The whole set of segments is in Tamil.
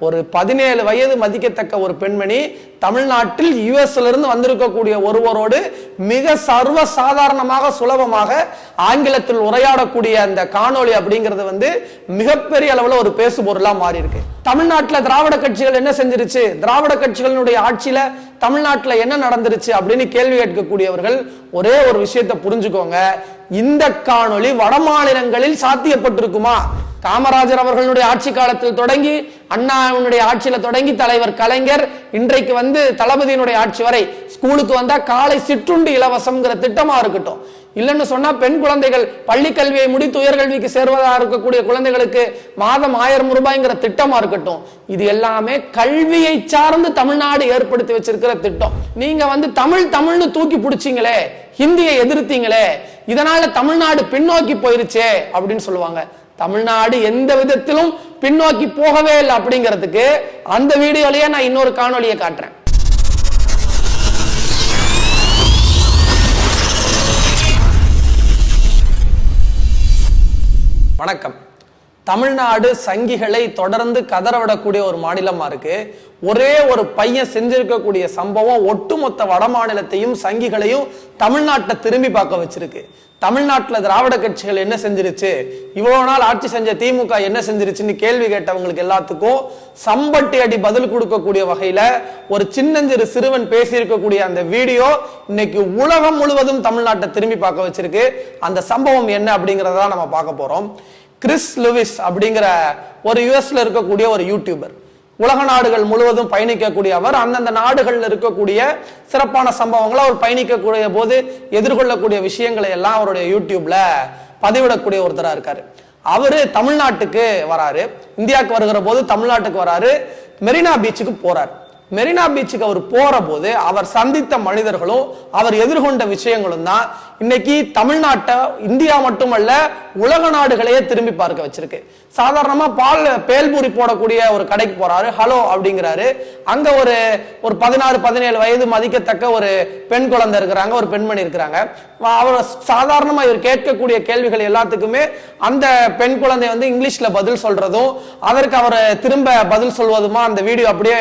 ஒரு பதினேழு வயது மதிக்கத்தக்க ஒரு பெண்மணி தமிழ்நாட்டில் யுஎஸ்ல இருந்து வந்திருக்கக்கூடிய ஒருவரோடு மிக சர்வ சாதாரணமாக சுலபமாக ஆங்கிலத்தில் உரையாடக்கூடிய அந்த காணொளி அப்படிங்கிறது வந்து மிகப்பெரிய அளவில் ஒரு பேசு பொருளா மாறி இருக்கு தமிழ்நாட்டுல திராவிட கட்சிகள் என்ன செஞ்சிருச்சு? திராவிட கட்சிகளினுடைய ஆட்சியில தமிழ்நாட்டில் என்ன நடந்துருச்சு அப்படின்னு கேள்வி கேட்கக்கூடியவர்கள் ஒரே ஒரு விஷயத்தை புரிஞ்சுக்கோங்க. இந்த காணொளி வட மாநிலங்களில் சாத்தியப்பட்டிருக்குமா? காமராஜர் அவர்களுடைய ஆட்சி காலத்தில் தொடங்கி அண்ணாவினுடைய ஆட்சியில தொடங்கி தலைவர் கலைஞர் இன்றைக்கு வந்து தளபதியினுடைய ஆட்சி வரை. ஸ்கூலுக்கு வந்தா காலை சிற்றுண்டு இலவசம்ங்கிற திட்டமா இருக்கட்டும். இல்லைன்னு சொன்னா பெண் குழந்தைகள் பள்ளி கல்வியை முடித்து உயர்கல்விக்கு சேர்வதா இருக்கக்கூடிய குழந்தைகளுக்கு மாதம் ஆயிரம் ரூபாய்ங்கிற திட்டமா இருக்கட்டும் இது எல்லாமே கல்வியை சார்ந்து தமிழ்நாடு ஏற்படுத்தி வச்சிருக்கிற திட்டம். நீங்க வந்து தமிழ் தமிழ்னு தூக்கி பிடிச்சிங்களே ஹிந்தியை எதிர்த்தீங்களே இதனால தமிழ்நாடு பின்னோக்கி போயிருச்சே அப்படின்னு சொல்லுவாங்க. தமிழ்நாடு எந்த விதத்திலும் பின்னோக்கி போகவே இல்லை அப்படிங்கிறதுக்கு அந்த வீடியோலயே நான் இன்னொரு காணொலியை காட்டுறேன். வணக்கம். தமிழ்நாடு சங்கிகளை தொடர்ந்து கதறவிடக்கூடிய ஒரு மாநிலமா இருக்கு. ஒரே ஒரு பையன் செஞ்சிருக்கக்கூடிய சம்பவம் ஒட்டுமொத்த வட மாநிலத்தையும் சங்கிகளையும் தமிழ்நாட்டை திரும்பி பார்க்க வச்சிருக்கு. தமிழ்நாட்டில் திராவிட கட்சிகள் என்ன செஞ்சிருச்சு? இவ்வளவு நாள் ஆட்சி செஞ்ச திமுக என்ன செஞ்சிருச்சுன்னு கேள்வி கேட்டவங்களுக்கு எல்லாத்துக்கும் சம்பட்டி அடி பதில் கொடுக்கக்கூடிய வகையில ஒரு சின்னஞ்சிறு சிறுவன் பேசியிருக்கக்கூடிய அந்த வீடியோ இன்னைக்கு உலகம் முழுவதும் தமிழ்நாட்டை திரும்பி பார்க்க வச்சிருக்கு. அந்த சம்பவம் என்ன அப்படிங்கறத நம்ம பார்க்க போறோம். கிறிஸ் லுவிஸ் அப்படிங்கிற ஒரு யூஎஸ்ல இருக்கக்கூடிய ஒரு யூடியூபர் உலக நாடுகள் முழுவதும் பயணிக்கக்கூடிய அவர் அந்தந்த நாடுகளில் இருக்கக்கூடிய சிறப்பான சம்பவங்களை அவர் பயணிக்கக்கூடிய போது எதிர்கொள்ளக்கூடிய விஷயங்களை எல்லாம் அவருடைய யூடியூப்ல பதிவிடக்கூடிய ஒருத்தராக இருக்காரு. அவரு தமிழ்நாட்டுக்கு வராரு. இந்தியாவுக்கு வருகிற போது தமிழ்நாட்டுக்கு வராரு. மெரினா பீச்சுக்கு போறாரு. மெரினா பீச்சுக்கு அவர் போற போது அவர் சந்தித்த மனிதர்களும் அவர் எதிர்கொண்ட விஷயங்களும் தான் இன்னைக்கு தமிழ்நாட்டை இந்தியா மட்டுமல்ல உலக நாடுகளையே திரும்பி பார்க்க வச்சிருக்கு. சாதாரணமா பால் பேல்பூரி போடக்கூடிய ஒரு கடைக்கு போறாரு. ஹலோ அப்படிங்கிறாரு. அங்க ஒரு ஒரு பதினாறு பதினேழு வயது மதிக்கத்தக்க ஒரு பெண் குழந்தை இருக்கிறாங்க ஒரு பெண்மணி இருக்கிறாங்க. அவர் சாதாரணமா இவர் கேட்கக்கூடிய கேள்விகள் எல்லாத்துக்குமே அந்த பெண் குழந்தை வந்து இங்கிலீஷ்ல பதில் சொல்றதும் அதற்கு அவர் திரும்ப பதில் சொல்வதுமா அந்த வீடியோ அப்படியே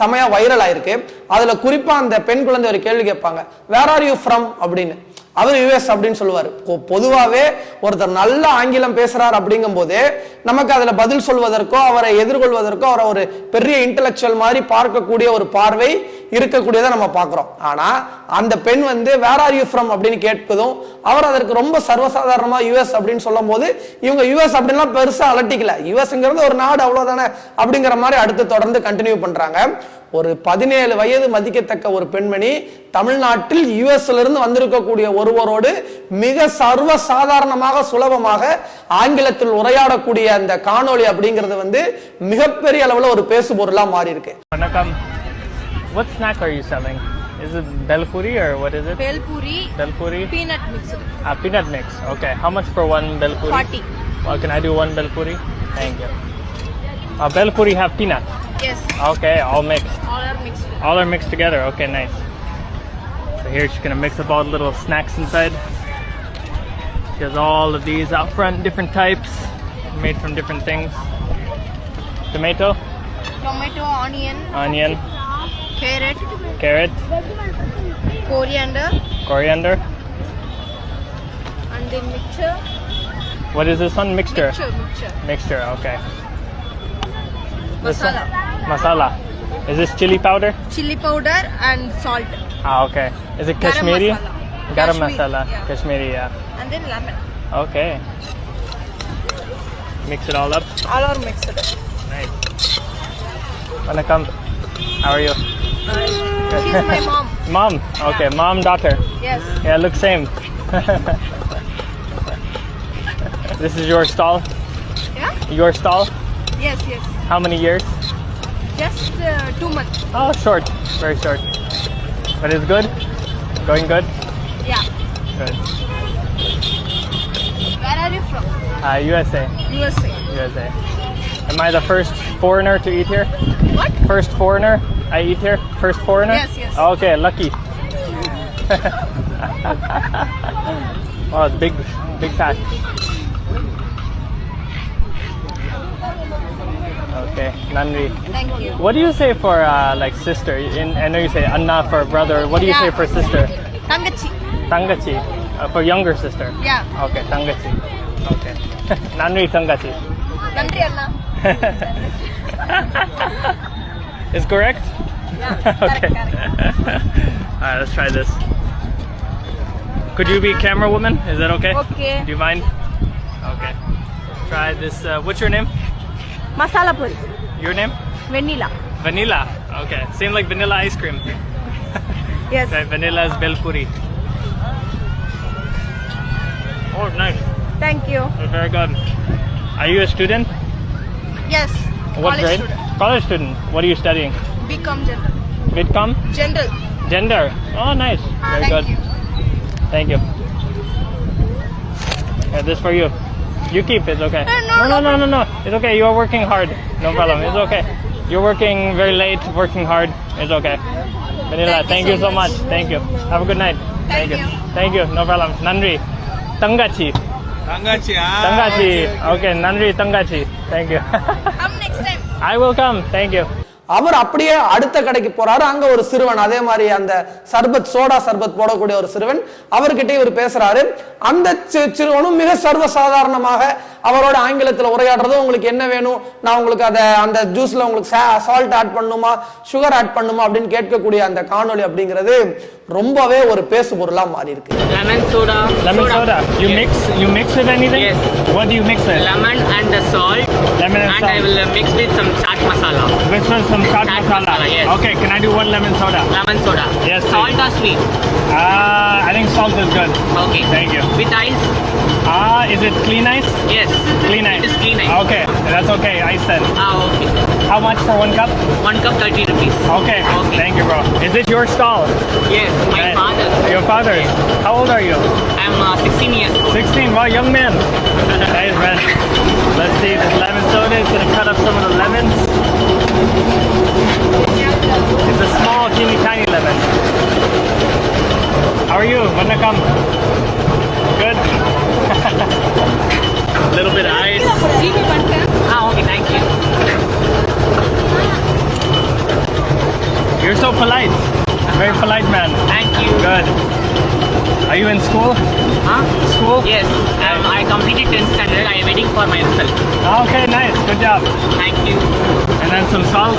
செமையா வைரல் ஆயிருக்கு. அதுல குறிப்பா அந்த பெண் குழந்தை ஒரு கேள்வி கேட்பாங்க. வேர் ஆர் யூ ஃப்ரம் அப்படின்னு. அவர் யுஎஸ் அப்படின்னு சொல்லுவார். பொதுவாகவே ஒருத்தர் நல்ல ஆங்கிலம் பேசுறார் அப்படிங்கும் போதே நமக்கு அதில் பதில் சொல்வதற்கோ அவரை எதிர்கொள்வதற்கோ அவரை ஒரு பெரிய இன்டலெக்சுவல் மாதிரி பார்க்கக்கூடிய ஒரு பார்வை இருக்கக்கூடியதை நம்ம பார்க்குறோம். ஆனால் அந்த பெண் வந்து வேர் ஆர் யூ ஃப்ரம் அப்படின்னு கேட்பதும் அவர் அதற்கு ரொம்ப சர்வசாதாரணமாக யூஎஸ் அப்படின்னு சொல்லும் போது இவங்க யுஎஸ் அப்படின்லாம் பெருசாக அலட்டிக்கல. யுஎஸ்ங்கிறது ஒரு நாடு அவ்வளோதானே அப்படிங்கிற மாதிரி அடுத்து தொடர்ந்து கண்டினியூ பண்ணுறாங்க ஒரு பதினேழு வயது மதிக்கத்தக்க ஒரு பெண்மணி தமிழ்நாட்டில் யுஎஸ்ல இருந்து வந்திருக்கக்கூடிய ஒருவரோடு மிக சர்வ சாதாரணமாக சுலபமாக ஆங்கிலத்தில் உரையாடக்கூடிய அந்த காணொளி அப்படிங்கிறது வந்து மிகப்பெரிய அளவில் ஒரு பேசுபொருளாக மாறி இருக்கு வணக்கம். What snack are you selling? Is it belpuri or what is it? Bel puri, Belpuri? peanut mixed. Ah, peanut mix. Okay. How much for one belpuri? 40. Well, can I do one belpuri? Thank you. Uh, belpuri have peanut. Yes, Okay, all mixed. all are mixed. All are mixed together. Okay, nice. So here she's gonna mix up all the little snacks inside. She has all of these out front, different types, made from different things. Tomato, Tomato, onion, onion, carrot, carrot, coriander, coriander. and then mixture. What is this one? Mixture. Mixture, mixture. Mixture, okay. Masala. Masala. Is this chili powder? Chili powder and salt. Ah, okay. Is it Kashmiri? Garam Kashmiri? masala. Garam Kashmiri, masala. yeah. Kashmiri, yeah. And then lemon. Okay. Mix it all up. All are mixed. Nice. Vanakkam. How are you? She's my mom. Mom. Okay, mom, daughter. Yes. Yeah, look same. this is your stall? Yeah? Your stall? Yes, yes. How many years? Just uh, two months. Oh, short. Very short. But it's good? Going good? Yeah. Good. Where are you from? Uh, USA. USA. USA. Am I the first foreigner to eat here? What? First foreigner I eat here? First foreigner? Yes, yes. Okay, lucky. oh, it's big, big fat. Okay, Nandri. Thank you. What do you say for uh, like sister? In, I know you say Anna for brother. What do you Yeah. say for sister? Tangachi. Tangachi. Uh, for younger sister. Yeah. Okay, Tangachi. Okay. Nandri Tangachi. Nandri Anna. Is correct? Yeah. okay. Alright, let's try this. Could you be camera woman? Is that okay? Okay. Do you mind? Okay. Try this. Uh, what's your name? Masala puri. Your name? Vanilla. Vanilla. Okay. Same like vanilla ice cream. Yes. Okay, vanilla is belpuri. Oh, nice. Thank you. Very good. Are you a student? Yes. What grade? student college student. What are you studying? Vidcom gender. Vidcom. Gender. Gender. Oh, nice. Very Thank good. You. Thank you. Yeah, this for you. You keep it, okay? No, no, no, no, no. It's okay. You are working hard. No problem. It's okay. You're working very late, working hard. It's okay. Vanilla, thank, you so much. Thank you. Have a good night. Thank, you. Thank you. No problem. Nandri. Tangachi. Tangachi. Tangachi. Okay, Nandri Tangachi. Thank you. I will come. Thank you. அவர் அப்படியே அடுத்த கடைக்கு போறாரு அங்க ஒரு சிறுவன் அதே மாதிரி அந்த சர்பத் சோடா சர்பத் போடக்கூடிய ஒரு சிறுவன் அவர்கிட்ட இவர் பேசுறாரு அந்த சிறுவனும் மிக சர்வசாதாரணமாக அவரோட ஆங்கிலத்தில் உரையாடுறது உங்களுக்கு என்ன வேணும் நான் உங்களுக்கு அதை அந்த ஜூஸ்ல உங்களுக்கு சால்ட் ஆட் பண்ணுமா சுகர் ஆட் பண்ணுமா அப்படின்னு கேட்கக்கூடிய அந்த காணொளி அப்படிங்கிறது ரொம்பவே ஒரு பேசு பொருளா மாறி இருக்கு lemon soda. Lemon soda. You Yes. mix you mix with anything? Yes. What do you mix it? Lemon and the salt. Lemon and and I salt. Will uh, mix with some chaat masala. Which one? Some chaat Chaat masala. masala, yes. Okay, can I do one lemon soda? Lemon soda. Yes, Salt please. or sweet? Uh, I think salt is good. Okay. Thank you. With ice? Ah, is it clean ice? Yes. Clean ice. It is clean ice. Okay, that's okay. Ice then. Ah, okay. How much for one cup? One cup 30 rupees. Okay. Okay. Thank you, bro. Is it your stall? Yes, my father. Your father's. How old are you? I'm uh, 16 years old. 16. Wow, young man. nice, man. Let's see. This soda is gonna cut up some of the lemons. It's a small, teeny, tiny lemon. How are you? Wanna come? Good. A little bit of ice. Ah, okay, thank you. You're so polite. Very polite man. Thank you. Good. Are you in school? Huh? School? Yes, I completed 10th standard. I am waiting for my result. Okay, nice. Good job. Thank you. And then some salt.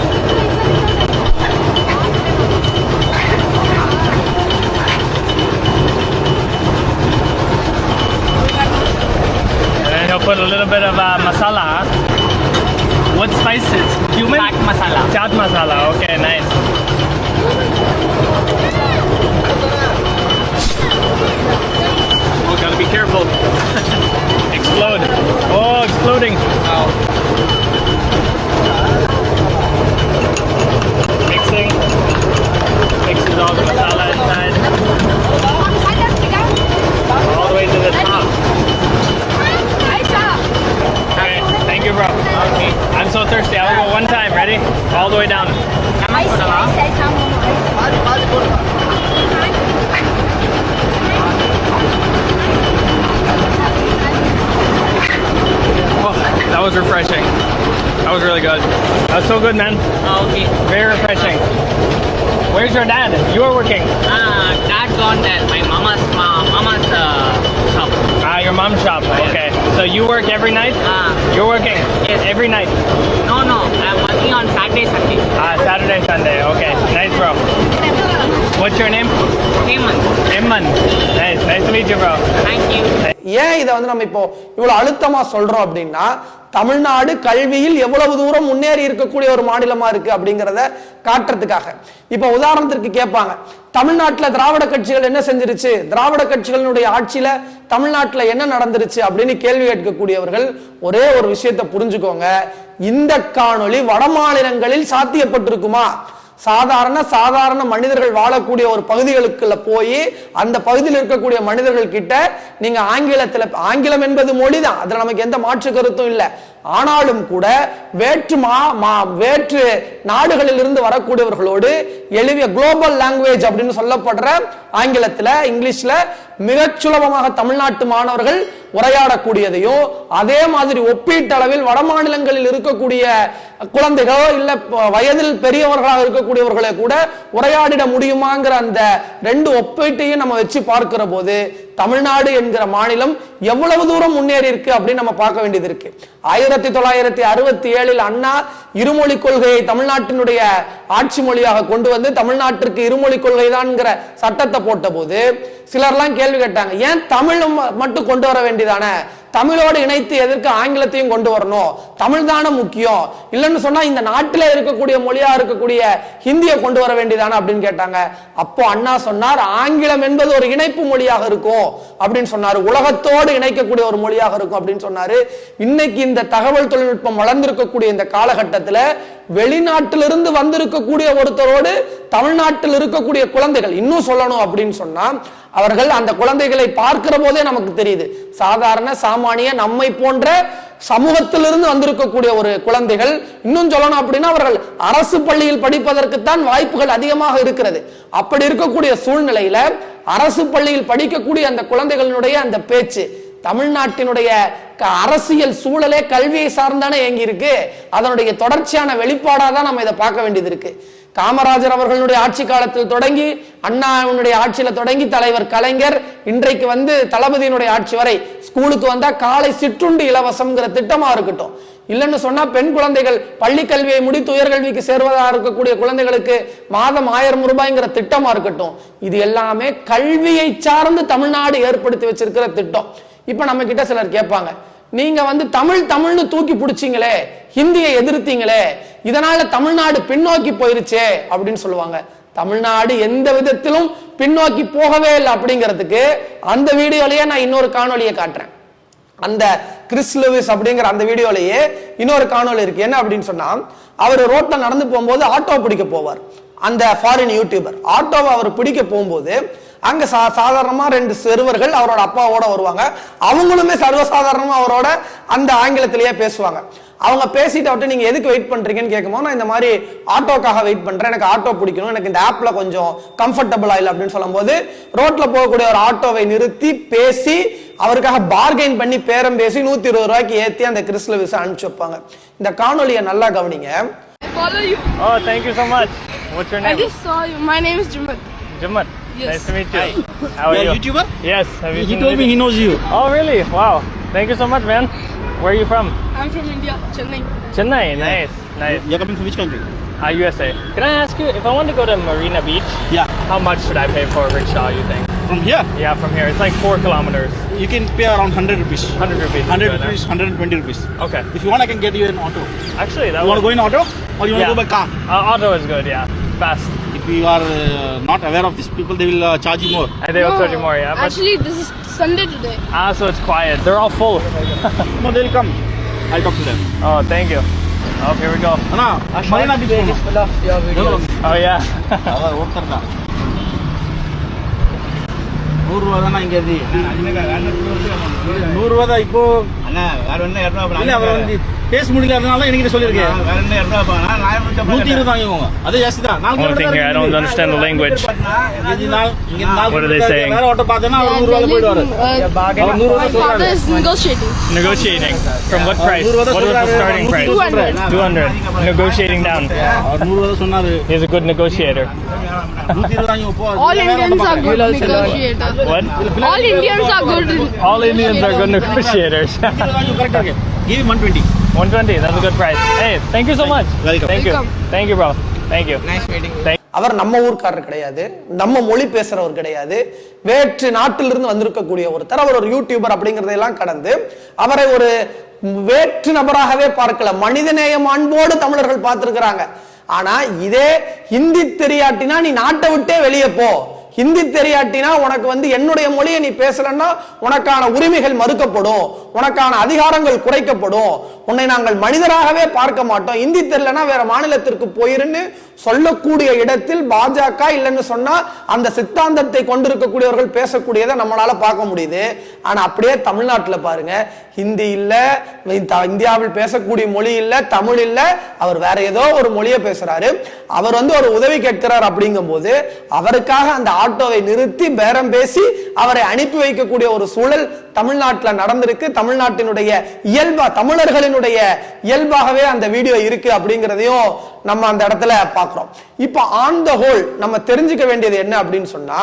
And he'll put a little bit of uh, masala. What spices? Cumin? Chaat masala. Chaat masala. Okay, nice. Careful. Explode. Oh, exploding. Mixing. Mixes all the masala inside. All the way to the top. Okay, thank you, bro. Okay. I'm so thirsty. I'll go one time. Ready? All the way down. was refreshing. That was really good. That was so good, man. Ah, okay. Very refreshing. Where's your dad? You are working. Ah, dad gone there. My mama's ma, mama's uh, shop. Ah, your mom's shop. Okay. So you work every night? Ah. You're working Yes. every night. No, no. I'm working on Saturday, Sunday. Ah, Saturday, Sunday. Okay. Nice, bro. What's your name? Payment. Imman. Nice. Nice to meet you, bro. Thank you. ஏன் இதை வந்து நம்ம இப்போ இவ்வளவு அழுத்தமா சொல்றோம் அப்படின்னா தமிழ்நாடு கல்வியில் எவ்வளவு தூரம் முன்னேறி இருக்கக்கூடிய ஒரு மாநிலமா இருக்கு அப்படிங்கிறத காட்டுறதுக்காக. இப்ப உதாரணத்திற்கு கேட்பாங்க. தமிழ்நாட்டில் திராவிட கட்சிகள் என்ன செஞ்சிருச்சு? திராவிட கட்சிகளினுடைய ஆட்சியில தமிழ்நாட்டில் என்ன நடந்துருச்சு அப்படின்னு கேள்வி கேட்கக்கூடியவர்கள் ஒரே ஒரு விஷயத்தை புரிஞ்சுக்கோங்க. இந்த காணொளி வட மாநிலங்களில் சாத்தியப்பட்டிருக்குமா? சாதாரண சாதாரண மனிதர்கள் வாழக்கூடிய ஒரு பகுதிகளுக்குள்ள போய் அந்த பகுதியில் இருக்கக்கூடிய மனிதர்கள் கிட்ட நீங்க ஆங்கிலத்தில் ஆங்கிலம் என்பது மொழி தான் அதில் நமக்கு எந்த மாற்று கருத்தும் இல்லை. ஆனாலும் கூட வேற்று மா மா- வேற்று நாடுகளில் இருந்து வரக்கூடியவர்களோடு எழுதிய குளோபல் லாங்குவேஜ் அப்படின்னு சொல்லப்படுற ஆங்கிலத்துல இங்கிலீஷ்ல மிக சுலபமாக தமிழ்நாட்டு மாணவர்கள் உரையாடக்கூடியதையும் அதே மாதிரி ஒப்பீட்டளவில் வட மாநிலங்களில் இருக்கக்கூடிய குழந்தைகளோ இல்ல வயதில் பெரியவர்களாக இருக்கக்கூடியவர்களை கூட உரையாடிட முடியுமாங்கிற அந்த ரெண்டு ஒப்பீட்டையும் நம்ம வச்சு பார்க்கிற போது தமிழ்நாடு என்கிற மாநிலம் எவ்வளவு தூரம் முன்னேறி இருக்கு அப்படின்னு நம்ம பார்க்க வேண்டியது இருக்கு. ஆயிரத்தி ஆயிரத்தி தொள்ளாயிரத்தி அறுபத்தி ஏழில் அண்ணா இருமொழி கொள்கையை தமிழ்நாட்டினுடைய ஆட்சி மொழியாக கொண்டு வந்து தமிழ்நாட்டிற்கு இருமொழி கொள்கை கொள்கைதான்ங்கிற சட்டத்தை போட்ட போது சிலர்லாம் கேள்வி கேட்டாங்க ஏன் தமிழ் மட்டும் கொண்டு வர வேண்டியதானே? தமிழோடு இணைத்து எதற்கு ஆங்கிலத்தையும் கொண்டு வரணும்? தமிழ் தானே முக்கியம். இல்லைன்னு சொன்னா இந்த நாட்டில இருக்கக்கூடிய மொழியா இருக்கக்கூடிய ஹிந்தியை கொண்டு வர வேண்டியதானே அப்படின்னு கேட்டாங்க. அப்போ அண்ணா சொன்னார் ஆங்கிலம் என்பது ஒரு இணைப்பு மொழியாக இருக்கும் அப்படின்னு சொன்னாரு. உலகத்தோடு இணைக்கக்கூடிய ஒரு மொழியாக இருக்கும் அப்படின்னு சொன்னாரு. இன்னைக்கு இந்த தகவல் தொழில்நுட்பம் வளர்ந்திருக்கக்கூடிய இந்த காலகட்டத்தில் வெளிநாட்டிலிருந்து வந்திருக்கக்கூடிய ஒருத்தரோடு தமிழ்நாட்டில் இருக்கக்கூடிய குழந்தைகள் இன்னும் சொல்லணும் அப்படின்னு சொன்னா அவர்கள் அந்த குழந்தைகளை பார்க்கிற போதே நமக்கு தெரியுது. சாதாரண சாமானிய நம்மை போன்ற சமூகத்திலிருந்து வந்திருக்கக்கூடிய ஒரு குழந்தைகள் இன்னும் சொல்லணும் அப்படின்னா அவர்கள் அரசு பள்ளியில் படிப்பதற்குத்தான் வாய்ப்புகள் அதிகமாக இருக்கிறது. அப்படி இருக்கக்கூடிய சூழ்நிலையில அரசு பள்ளியில் படிக்கக்கூடிய அந்த குழந்தைகளினுடைய அந்த பேச்சு தமிழ்நாட்டினுடைய க- அரசியல் சூழலே கல்வியை சார்ந்தானே இயங்கி இருக்கு அதனுடைய தொடர்ச்சியான வெளிப்பாடாக தான் நம்ம இதை பார்க்க வேண்டியது இருக்கு. காமராஜர் அவர்களுடைய ஆட்சி காலத்தில் தொடங்கி அண்ணாவினுடைய ஆட்சியில தொடங்கி தலைவர் கலைஞர் இன்றைக்கு வந்து தளபதியினுடைய ஆட்சி வரை ஸ்கூலுக்கு வந்தா காலை சிற்றுண்டு இலவசம்ங்கிற திட்டமா இருக்கட்டும். இல்லைன்னு சொன்னா பெண் குழந்தைகள் பள்ளி கல்வியை முடித்து உயர்கல்விக்கு சேர்வதாக இருக்கக்கூடிய குழந்தைகளுக்கு மாதம் ஆயிரம் ரூபாய்ங்கிற திட்டமா இருக்கட்டும். இது எல்லாமே கல்வியை சார்ந்து தமிழ்நாடு ஏற்படுத்தி வச்சிருக்கிற திட்டம். இப்போ நம்ம கிட்ட சிலர் கேட்பாங்க நீங்க வந்து தமிழ் தமிழ்னு தூக்கி பிடிச்சீங்களே ஹிந்தியை எதிர்த்தீங்களே இதனால தமிழ்நாடு பின்னோக்கி போயிருச்சே அப்படின்னு சொல்லுவாங்க. தமிழ்நாடு எந்த விதத்திலும் பின்னோக்கி போகவே இல்லை அப்படிங்கிறதுக்கு அந்த வீடியோலயே நான் இன்னொரு காணொலியை காட்டுறேன். அந்த கிறிஸ் லூவிஸ் அப்படிங்கிற அந்த வீடியோலயே இன்னொரு காணொளி இருக்கு. என்ன அப்படின்னு சொன்னா அவர் ரோட்ல நடந்து போகும்போது ஆட்டோ பிடிக்க போவார். அந்த ஃபாரின் யூடியூபர் ஆட்டோவை அவர் பிடிக்க போகும்போது அங்க சா சாதாரணமா ரெண்டு சிறுவர்கள் அவரோட அப்பாவோட வருவாங்க அவங்களுமே சர்வசாதாரணமா அவரோட அந்த ஆங்கிலத்திலேயே பேசுவாங்க அவங்க பேசிட்டு அவர்கிட்ட நீங்க எதுக்கு வெயிட் பண்றீங்கன்னு கேட்கும்போது நான் இந்த மாதிரி ஆட்டோக்காக வெயிட் பண்றேன் எனக்கு ஆட்டோ பிடிக்கணும் எனக்கு இந்த ஆப்ல கொஞ்சம் கம்ஃபர்டபுளா இல்லை அப்படின்னு சொல்லும்போது ரோட்ல போகக்கூடிய ஒரு ஆட்டோவை நிறுத்தி பேசி அவருக்காக பார்கெயின் பண்ணி பேரம் பேசி நூத்தி இருபது ரூபாய்க்கு ஏத்தி அந்த கிறிஸ்ல விசா அனுப்பிச்சு வைப்பாங்க இந்த காணொலியை நல்லா கவனிங்க I follow you. Oh, thank you so much. What's your I name? just saw you. My name is Jumat. Jamat. Yes. Nice to meet you. Hi. How are You're you? a YouTuber? Yes. Have you He told me he knows you. Oh, really? Wow. Thank you so much, man. Where are you from? I'm from India, Chennai. Chennai. Nice. Nice. You're coming from which country? Uh, USA. Can I ask you if I want to go to Marina Beach? Yeah. How much should I pay for a rickshaw? You think? From here, Yeah, from here. It's like four kilometers. you can pay around 100 rupees. 100 rupees. 100 rupees, 120 rupees. Okay. If you want, I can get you an auto. Actually, that You want to go in auto or you want yeah. to go by car? Uh, auto is good. Yeah. Fast If you are uh, not aware of these people, they will uh, charge you more. And they will charge you more. Yeah. But, Actually, this is Sunday today. ah, so it's quiet. They're all full. No, they'll come. I'll talk to them. oh, thank you. Oh, here we go. Anna, Marina Beach போகணும். எவ்வளவு? Oh yeah. அதான் ஒருத்தர் தான் நூறுரூவா தானே இங்கே இருந்து நூறுரூவா தான் இப்போ அண்ணா வேற என்ன இரநூறுவா இல்லை அவர் வந்து பேச முடியலனால எனக்கு சொல்லியிருக்கேன் வேற என்ன இரநூறுவா நான் நான் நூற்றி இருபது வாங்கிக்கோங்க அதே ஜாஸ்தி தான் நாலு One thing kilometre here, I don't understand the language. இங்க நாள் இங்க நாள் What are they saying? வேற ஆட்டோ பார்த்தேன்னா அவர் நூறு ரூபாய் போயிடுவாரு அவர் நூறு My ரூபாய் father சொல்றாரு is negotiating. Negotiating. From what price? நூறு What ரூபாய் was the சொல்றாரு. starting price? 200. 200. Negotiating down. அவர் நூறு ரூபாய் சொன்னாரு He's a good negotiator. நூத்தி இருபது வாங்கி போ All Indians are good negotiators. What? All Indians are good. in- All Indians are good negotiators. கரெக்டா இருக்கு give one twenty 120. That's a good price. Hey, thank you so much. Welcome. Thank you. Welcome. Thank you, bro. Thank you. Nice meeting you. Thank அவர் நம்ம ஊர்க்காரர் கிடையாது நம்ம மொழி பேசுறவர் கிடையாது வேற்று நாட்டிலிருந்து வந்திருக்கக்கூடிய ஒருத்தர் அவர் ஒரு யூடியூபர் அப்படிங்கறதையெல்லாம் கடந்து அவரை ஒரு வேற்று நபராகவே பார்க்கல மனிதநேயம் அன்போடு தமிழர்கள் பார்த்திருக்கிறாங்க ஆனா இதே ஹிந்தி தெரியாட்டினா நீ நாட்டை விட்டே வெளியே போ ஹிந்தி தெரியாட்டினா உனக்கு வந்து என்னுடைய மொழியை நீ பேசலன்னா உனக்கான உரிமைகள் மறுக்கப்படும். உனக்கான அதிகாரங்கள் குறைக்கப்படும். உன்னை நாங்கள் மனிதராகவே பார்க்க மாட்டோம். ஹிந்தி தெரியலனா வேற மாநிலத்திற்கு போயிருன்னு சொல்லக்கூடிய இடத்தில் பாஜக இல்லைன்னு சொன்னா அந்த சித்தாந்தத்தை கொண்டிருக்கக்கூடியவர்கள் பேசக்கூடியதை நம்மளால பார்க்க முடியுது. ஆனா அப்படியே தமிழ்நாட்டில் பாருங்க. ஹிந்தி இல்ல இந்தியாவில் பேசக்கூடிய மொழி இல்ல தமிழ் இல்ல அவர் வேற ஏதோ ஒரு மொழியை பேசுறாரு. அவர் வந்து ஒரு உதவி கேட்கிறார் அப்படிங்கும்போது அவருக்காக அந்த ஆட்டோவை நிறுத்தி பேரம் பேசி அவரை அனுப்பி வைக்கக்கூடிய ஒரு சூழல் தமிழ்நாட்டுல நடந்திருக்கு. தமிழ்நாட்டினுடைய இயல்பா தமிழர்களினுடைய இயல்பாகவே அந்த வீடியோ இருக்கு அப்படிங்கிறதையும் நம்ம அந்த இடத்துல பார்க்குறோம். இப்போ ஆன் த ஹோல் நம்ம தெரிஞ்சுக்க வேண்டியது என்ன அப்படின்னு சொன்னா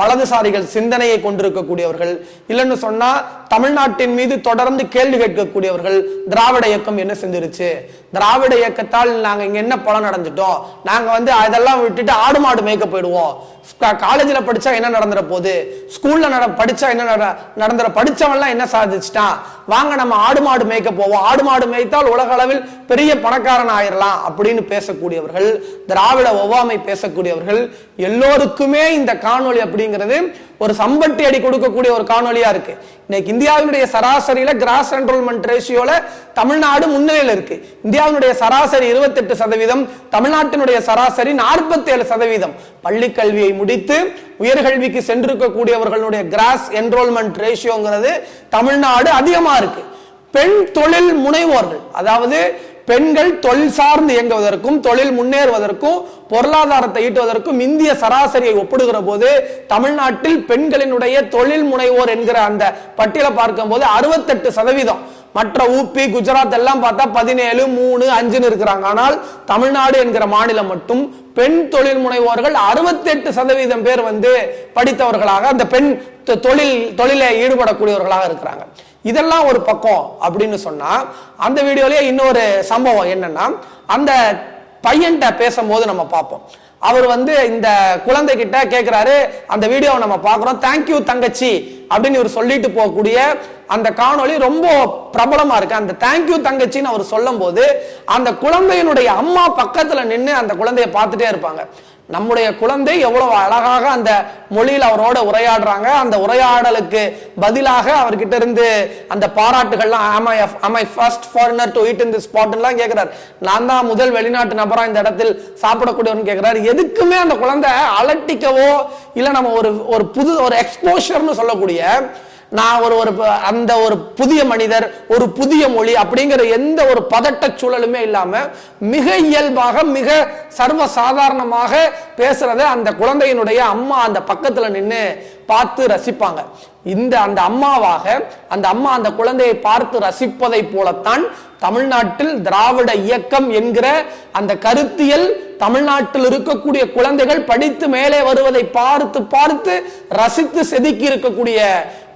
வலதுசாரிகள் சிந்தனையை கொண்டிருக்கக்கூடியவர்கள். இல்லைன்னு சொன்னா தமிழ்நாட்டின் மீது தொடர்ந்து கேள்வி கேட்கக்கூடியவர்கள் திராவிட இயக்கம் என்ன செஞ்சிருச்சு? திராவிட இயக்கத்தால் நாங்க இங்க என்ன பலன் அடைஞ்சிட்டோம்? நாங்க வந்து அதெல்லாம் விட்டுட்டு ஆடு மாடு மேய்க்க போயிடுவோம். காலேஜில் படிச்சா என்ன நடந்துற போகுது? ஸ்கூல்ல நட படிச்சா என்ன நட- நடந்துற படிச்சவன்லாம் என்ன சாதிச்சிட்டான்? வாங்க நம்ம ஆடு மாடு மேய்க்க போவோம். ஆடு மாடு மேய்த்தால் உலக அளவில் பெரிய பணக்காரன் ஆயிரலாம் அப்படின்னு பேசக்கூடியவர்கள் திராவிட ஒவ்வாமை பேசக்கூடியவர்கள் எல்லோருக்குமே இந்த காணொளி அப்படிங்கிறது ஒரு சம்பட்டி அடி கொடுக்கக்கூடிய ஒரு காணொலியா இருக்கு. இன்னைக்கு இந்தியாவினுடைய சராசரியில கிராஸ் என்ரோல்மெண்ட் ரேஷியோல தமிழ்நாடு முன்னிலையில் இருக்கு. இந்தியாவினுடைய சராசரி 28% சதவீதம் தமிழ்நாட்டினுடைய சராசரி 47% சதவீதம். பள்ளி கல்வியை முடித்து உயர்கல்விக்கு சென்றிருக்கக்கூடியவர்களுடைய கிராஸ் என்ரோல்மெண்ட் ரேஷியோங்கிறது தமிழ்நாடு அதிகமா இருக்கு. பெண் தொழில் முனைவோர்கள் அதாவது பெண்கள் தொழில் சார்ந்து இயங்குவதற்கும் தொழில் முன்னேறுவதற்கும் பொருளாதாரத்தை ஈட்டுவதற்கும் இந்திய சராசரியை ஒப்பிடுகிற போது தமிழ்நாட்டில் பெண்களினுடைய தொழில் முனைவோர் என்கிற அந்த பட்டியலை பார்க்கும்போது அறுபத்தெட்டு சதவீதம். மற்ற ஊபி குஜராத் எல்லாம் பார்த்தா பதினேழு மூணு அஞ்சுன்னு இருக்கிறாங்க. ஆனால் தமிழ்நாடு என்கிற மாநிலம் மட்டும் பெண் தொழில் முனைவோர்கள் 68% சதவீதம் பேர் வந்து படித்தவர்களாக அந்த பெண் தொ- தொழில் தொழிலை ஈடுபடக்கூடியவர்களாக இருக்கிறாங்க. இதெல்லாம் ஒரு பக்கம் அப்படின்னு சொன்னால் அந்த வீடியோலேயே இன்னொரு சம்பவம் என்னன்னா அந்த பையன்கிட்ட பேசும்போது நம்ம பார்ப்போம். அவர் வந்து இந்த குழந்தை கிட்ட அந்த வீடியோவை நம்ம பார்க்குறோம் தேங்க்யூ தங்கச்சி அப்படின்னு இவர் சொல்லிட்டு போகக்கூடிய அந்த காணொளி ரொம்ப பிரபலமாக இருக்கு. அந்த தேங்க்யூ தங்கச்சின்னு அவர் சொல்லும் போது அந்த குழந்தையினுடைய அம்மா பக்கத்தில் நின்று அந்த குழந்தைய பார்த்துட்டே இருப்பாங்க. நம்முடைய குழந்தை எவ்வளவு அழகாக அந்த மொழியில் அவரோட உரையாடுறாங்க அந்த உரையாடலுக்கு பதிலாக அவர்கிட்ட இருந்து அந்த பாராட்டுகள்லாம் ஆமை I am I first foreigner to eat in கேட்கிறார் நான் தான் முதல் வெளிநாட்டு நபரா இந்த இடத்தில் சாப்பிடக்கூடியவன் கேட்கிறார் எதுக்குமே அந்த குழந்தை அலட்டிக்கவோ இல்லை நம்ம ஒரு ஒரு புது ஒரு எக்ஸ்போஷர்னு சொல்லக்கூடிய நான் ஒரு ஒரு ப- அந்த ஒரு புதிய மனிதர் ஒரு புதிய மொழி அப்படிங்கிற எந்த ஒரு பதட்ட சூழலுமே இல்லாமல் மிக இயல்பாக மிக சர்வ சாதாரணமாக பேசுறத அந்த குழந்தையினுடைய அம்மா அந்த பக்கத்தில் நின்று பார்த்து ரசிப்பாங்க. இந்த அந்த அம்மாவாக அந்த அம்மா அந்த குழந்தையை பார்த்து ரசிப்பதை போலத்தான் தமிழ்நாட்டில் திராவிட இயக்கம் என்கிற அந்த கருத்தியல் தமிழ்நாட்டில் இருக்கக்கூடிய குழந்தைகள் படித்து மேலே வருவதை பார்த்து பார்த்து ரசித்து செதுக்கி இருக்கக்கூடிய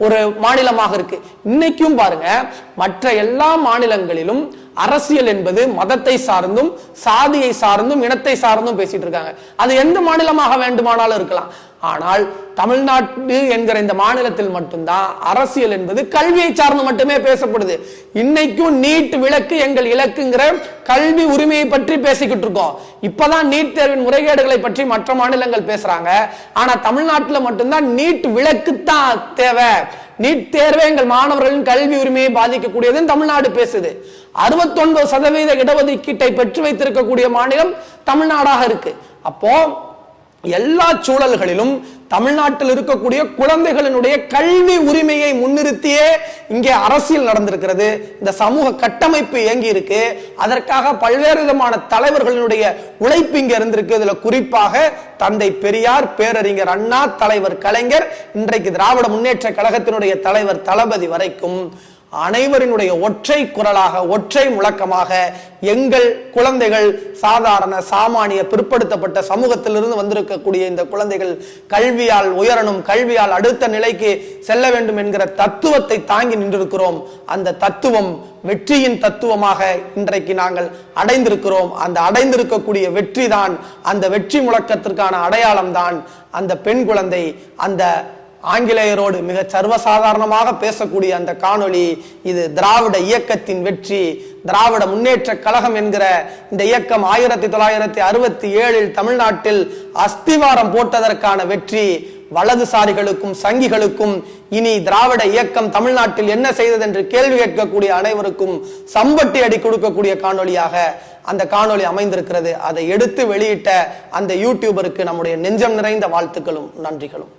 ஒரு மாநிலமாக இருக்கு. இன்னைக்கும் பாருங்க மற்ற எல்லா மாநிலங்களிலும் அரசியல் என்பது மதத்தை சார்ந்தும் சாதியை சார்ந்தும் இனத்தை சார்ந்தும் பேசிட்டு இருக்காங்க. அது எந்த மாநிலமாக வேண்டுமானாலும் இருக்கலாம். ஆனால் தமிழ்நாடு என்கிற இந்த மாநிலத்தில் மட்டும்தான் அரசியல் என்பது கல்வியை சார்ந்து மட்டுமே பேசப்படுது. இன்னைக்கும் நீட் விளக்கு எங்கள் இலக்குங்கிற கல்வி உரிமையை பற்றி பேசிக்கிட்டு இருக்கோம். இப்பதான் நீட் தேர்வின் முறைகேடுகளை பற்றி மற்ற மாநிலங்கள் பேசுறாங்க. ஆனா தமிழ்நாட்டில் மட்டும்தான் நீட் விளக்கு தான் தேவை. நீட் தேர்வே எங்கள் மாணவர்களின் கல்வி உரிமையை பாதிக்கக்கூடியதுன்னு தமிழ்நாடு பேசுது. 69% சதவீத இடஒதுக்கீட்டை பெற்று வைத்திருக்கக்கூடிய மாநிலம் தமிழ்நாடாக இருக்கு. அப்போ எல்லா சூழல்களிலும் தமிழ்நாட்டில் இருக்கக்கூடிய குழந்தைகளினுடைய கல்வி உரிமையை முன்னிறுத்தியே இங்கே அரசியல் நடந்திருக்கிறது. இந்த சமூக கட்டமைப்பு இயங்கி இருக்கு. அதற்காக பல்வேறு விதமான தலைவர்களினுடைய உழைப்பு இங்க இருந்திருக்கு. இதுல குறிப்பாக தந்தை பெரியார் பேரறிஞர் அண்ணா தலைவர் கலைஞர் இன்றைக்கு திராவிட முன்னேற்ற கழகத்தினுடைய தலைவர் தளபதி வரைக்கும். அனைவரினுடைய ஒற்றை குரலாக ஒற்றை முழக்கமாக எங்கள் குழந்தைகள் சாதாரண சாமானிய பிற்படுத்தப்பட்ட சமூகத்திலிருந்து வந்திருக்கக்கூடிய இந்த குழந்தைகள் கல்வியால் உயரணும் கல்வியால் அடுத்த நிலைக்கு செல்ல வேண்டும் என்கிற தத்துவத்தை தாங்கி நின்றிருக்கிறோம். அந்த தத்துவம் வெற்றியின் தத்துவமாக இன்றைக்கு நாங்கள் அடைந்திருக்கிறோம். அந்த அடைந்திருக்கக்கூடிய வெற்றி தான் அந்த வெற்றி முழக்கத்திற்கான அடையாளம் தான் அந்த பெண் குழந்தை அந்த ஆங்கிலேயரோடு மிக சர்வசாதாரணமாக பேசக்கூடிய அந்த காணொளி இது திராவிட இயக்கத்தின் வெற்றி திராவிட முன்னேற்ற கழகம் என்கிற இந்த இயக்கம் ஆயிரத்தி தொள்ளாயிரத்தி அறுபத்தி ஏழில் தமிழ்நாட்டில் அஸ்திவாரம் போட்டதற்கான வெற்றி வலதுசாரிகளுக்கும் சங்கிகளுக்கும் இனி திராவிட இயக்கம் தமிழ்நாட்டில் என்ன செய்தது என்று கேள்வி கேட்கக்கூடிய அனைவருக்கும் சம்பட்டி அடி கொடுக்கக்கூடிய காணொளியாக அந்த காணொளி அமைந்திருக்கிறது. அதை எடுத்து வெளியிட்ட அந்த யூடியூபருக்கு நம்முடைய நெஞ்சம் நிறைந்த வாழ்த்துக்களும் நன்றிகளும்.